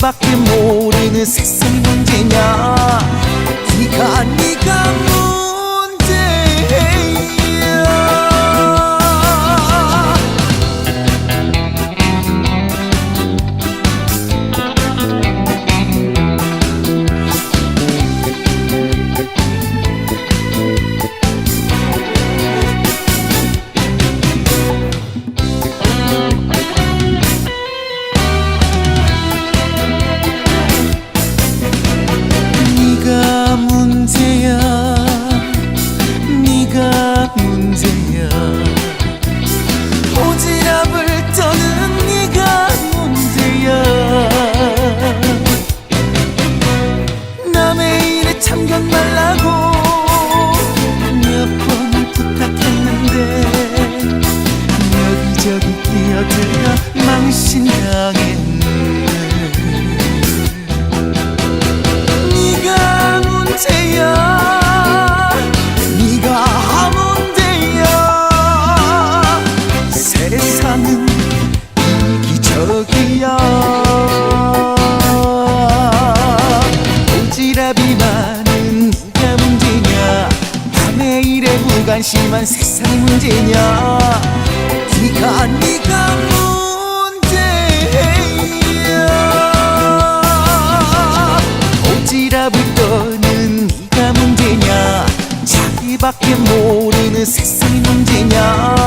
니밖에 모르는 세상이 언제냐? 네가 네가 뭐 오지랖이 많은 네가 문제냐 남의 일에 무관심한 세상이 문제냐 네가 네가 문제야 떠는 네가 문제냐. 자기밖에 모르는 세상이 문제냐